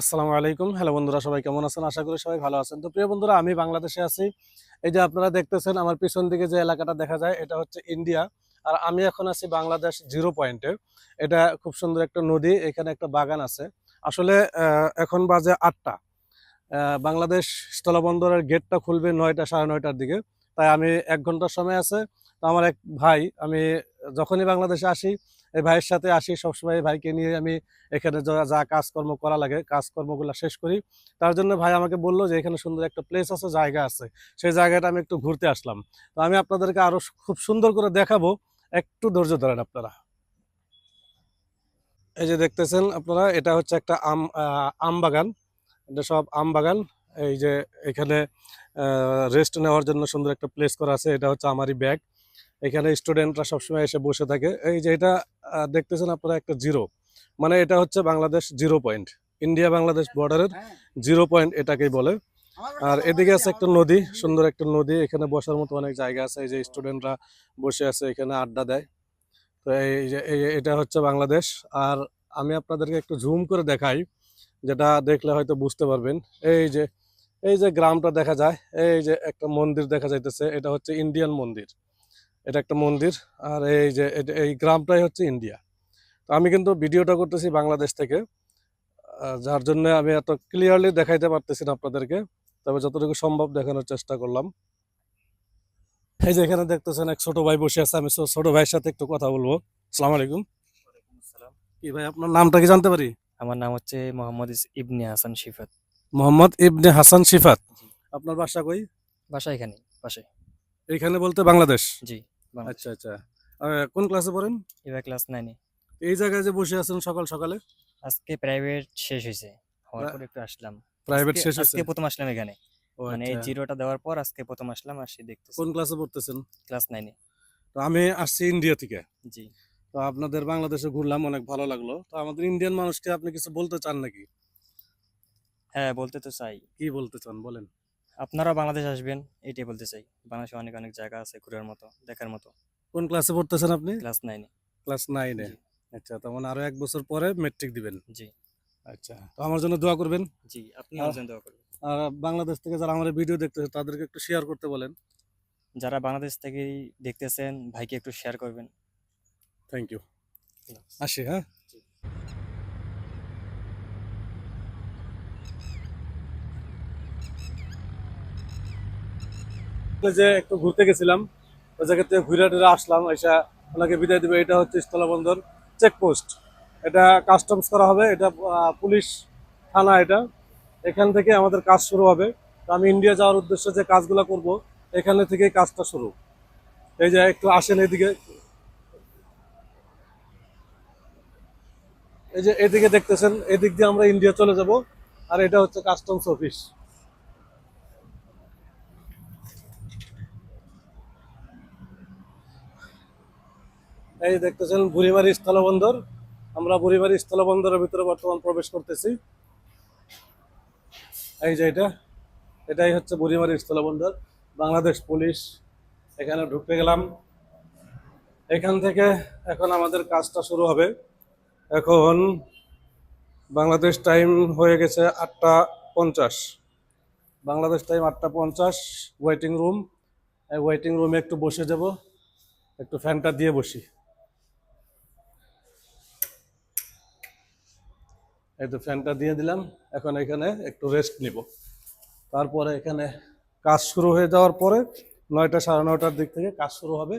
আসসালামু আলাইকুম। হ্যালো বন্ধুরা, সবাই কেমন আছেন? আশা করি সবাই ভালো আছেন। তো প্রিয় বন্ধুরা, আমি বাংলাদেশে আছি। এই যে আপনারা দেখতেছেন, আমার পিছন দিকে যে এলাকাটা দেখা যায়, এটা হচ্ছে ইন্ডিয়া। আর আমি এখন আছি বাংলাদেশ জিরো পয়েন্টে এটা খুব সুন্দর একটা নদী, এখানে একটা বাগান আছে। আসলে এখন বাজে আটটা। বাংলাদেশ স্থলবন্দরের গেটটা খুলবে নয়টা, সাড়ে নয়টার দিকে। তাই আমি এক ঘণ্টার সময় আছে। তো আমার এক ভাই, আমি যখনই বাংলাদেশে আসি এই ভাইয়ের সাথে আসি, সবসময় ভাইকে নিয়ে আমি এখানে যা যা কাজকর্ম করা লাগে, কাজকর্মগুলো শেষ করি। তার জন্য ভাই আমাকে বলল যে এখানে সুন্দর একটা প্লেস আছে, জায়গা আছে। সেই জায়গাটা আমি একটু ঘুরতে আসলাম। তো আমি আপনাদেরকে আরও খুব সুন্দর করে দেখাবো। একটু ধৈর্য ধরেন আপনারা। এই যে দেখতেছেন আপনারা, এটা হচ্ছে একটা আম আম বাগান। এটা সব আম বাগান। এই যে এখানে রেস্ট নেওয়ার জন্য সুন্দর একটা প্লেস করা আছে। এটা হচ্ছে আমারই ব্যাগ এখানে স্টুডেন্টরা সবসময় এসে বসে থাকে। এই যে এটা দেখতেছেন আপনারা একটা জিরো। মানে এটা হচ্ছে Bangladesh zero point. India Bangladesh বর্ডারের জিরো পয়েন্ট এটাকেই বলে। আর এদিকে আছে একটা নদী সুন্দর একটা নদী। এখানে বসার মতো অনেক জায়গা আছে। এই যে স্টুডেন্টরা বসে আছে এখানে আড্ডা দেয়। তো এই যে এই- এটা হচ্ছে বাংলাদেশ। আর আমি আপনাদেরকে একটু জুম করে দেখাই যেটা দেখলে হয়তো বুঝতে পারবেন। এই যে এই যে গ্রামটা দেখা যায় এই যে একটা মন্দির দেখা যাইতেছে এটা হচ্ছে ইন্ডিয়ান মন্দির। এটা একটা মন্দির আর এই যে এই গ্রামটাই হচ্ছে ইন্ডিয়া। তো আমি কিন্তু ভিডিওটা করতেছি বাংলাদেশ থেকে যার জন্য আমি এত ক্লিয়ারলি দেখাইতে পারতেছি না আপনাদেরকে তবে যতটুকু সম্ভব দেখানোর চেষ্টা করলাম। এই যে এখানে দেখতেছেন এক ছোট ভাই বসে আছে আমি ছোট ভাইয়ের সাথে একটু কথা বলব। আসসালামু আলাইকুম। কি ভাই আপনার নামটা কি জানতে পারি? আমার নাম হচ্ছে মোহাম্মদ ইবনে হাসান শিফাত। মোহাম্মদ ইবনে হাসান শিফাত। আপনার বাসা কই? বাসা এখানে বাসায়। এইখানে বলতে বাংলাদেশ? জি। আচ্ছা আচ্ছা। কোন ক্লাসে পড়েন? এবার ক্লাস নাইনে। এই জায়গায় যে বসে আছেন সকাল সকালে? আজকে প্রাইভেট শেষ হয়েছে হওয়ার পর একটু আসলাম। প্রাইভেট শেষ আজকে প্রথম আসলাম এখানে। মানে এই আচ্ছা। জিরোটা দেওয়ার পর আজকে প্রথম আসলাম আর সে দেখতেছি। কোন ক্লাসে পড়তেছেন? ক্লাস নাইনে। তো আমি আসছি ইন্ডিয়া থেকে। জি। তো আপনাদের বাংলাদেশে ঘুরলাম অনেক ভালো লাগল। তো আমাদের ইন্ডিয়ান মানুষকে আপনি কিছু বলতে চান নাকি? হ্যাঁ বলতে তো চাই। কি বলতে চান? বলেন। আপনারা বাংলাদেশ আসবেন এটাই বলতে চাই। বাংলাদেশে অনেক অনেক জায়গা আছে ঘোরার মতো দেখার মতো। কোন ক্লাসে পড়তেছেন আপনি? ক্লাস নাইনে ক্লাস নাইনে আচ্ছা তার মানে আরও এক বছর পরে মেট্রিক দিবেন। জি। আচ্ছা তো আমার জন্য দোয়া করবেন। জি আপনি আমার জন্য দোয়া করবেন। আর বাংলাদেশ থেকে যারা আমার ভিডিও দেখতেছে তাদেরকে একটু শেয়ার করতে বলেন। যারা বাংলাদেশ থেকে দেখতেছেন ভাইকে একটু শেয়ার করবেন। থ্যাংক ইউ আসি হ্যাঁ? যে একটু ঘুরতে গেছিলাম, ওই জায়গা থেকে ঘুরে আসলাম, এসে ওনাকে বিদায় দিবে, এটা হচ্ছে স্থলবন্দর চেকপোস্ট এটা কাস্টমস করা হবে, এটা পুলিশ থানা এটা। এখান থেকে আমাদের কাজ শুরু হবে। আমি ইন্ডিয়া যাওয়ার উদ্দেশ্যে যে কাজগুলো করব, এখানে থেকেই কাজটা শুরু। এই যে একটু আসেন এদিকে। এই যে এদিকে দেখতেছেন, এদিক দিয়ে আমরা ইন্ডিয়া চলে যাব, আর এটা হচ্ছে কাস্টমস অফিস এই দেখতেছেন বুড়িমারি স্থলবন্দর। আমরা বুড়িমারি স্থলবন্দরের ভিতরে বর্তমান প্রবেশ করতেছি। এই যে এটা, এটাই হচ্ছে বুড়িমারি স্থলবন্দর। বাংলাদেশ পুলিশ, এখানে ঢুকতে গেলাম। এখান থেকে এখন আমাদের কাজটা শুরু হবে। এখন বাংলাদেশ টাইম হয়ে গেছে আটটা পঞ্চাশ। বাংলাদেশ টাইম আটটা পঞ্চাশ ওয়েটিং রুম এই ওয়েটিং রুমে একটু বসে যাব, একটু ফ্যানটা দিয়ে বসি। এই তো ফ্যানটা দিয়ে দিলাম। এখন এখানে একটু রেস্ট নিব। তারপরে এখানে কাজ শুরু হয়ে যাওয়ার পরে নয়টা সাড়ে নয়টার দিক থেকে কাজ শুরু হবে।